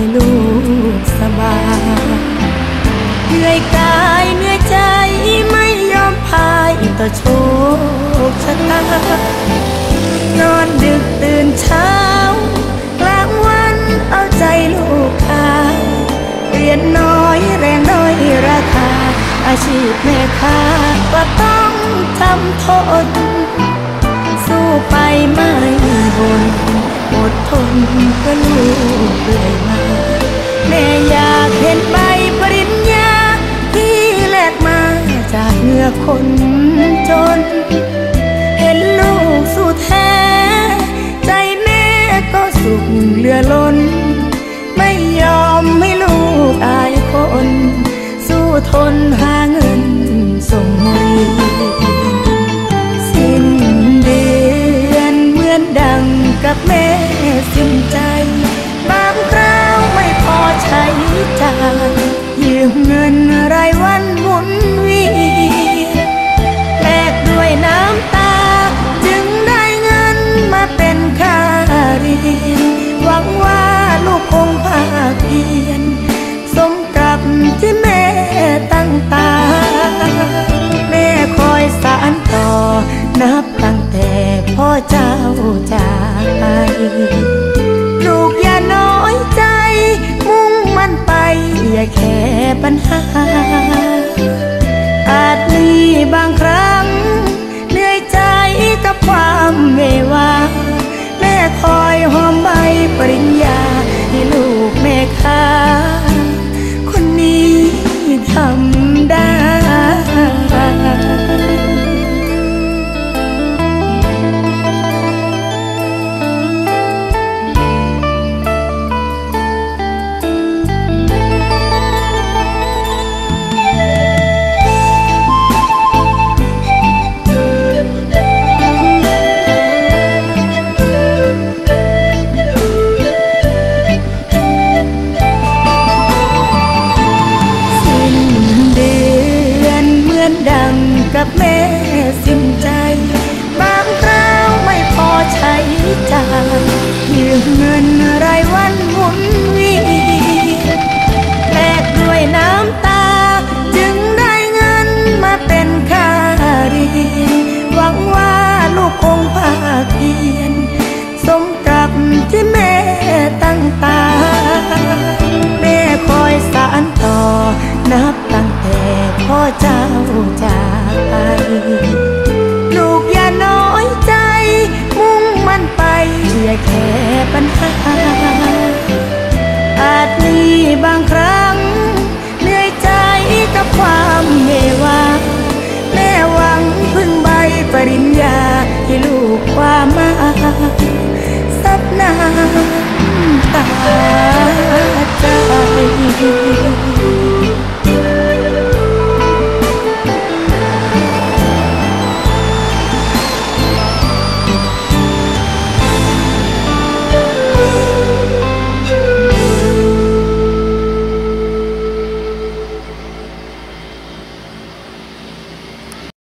ให้ลูกสบายเหนื่อยกายเหนื่อยใจไม่ยอมพายต่อโชคชะตานอนดึกตื่นเช้ากลางวันเอาใจลูกคาาเรียนน้อยแรงน้อยราคา อาชีพแม่ค้าก็ต้องทำทนสู้ไปไม่บ่นอดทนเพื่อลูกเรื่อยมา คนจน เห็นลูกสู้แท้ ใจแม่ก็สุขเหลือล้น ไม่ยอมให้ลูกอายคน สู้ทนหาเงินส่งเรียนสิ้นเดือนเหมือนดังกับแม่สิ้นใจ บางคราวไม่พอใช้จ่ายยืมเงิน เจ้าจากไปลูกอย่าน้อยใจ มุ่งมันไป อย่าแค่ปัญหา อาจมีบางครั้ง เหนื่อยใจกับความเววาแม่คอยหอมใบปริญญา ยืมเงินรายวัน 哈哈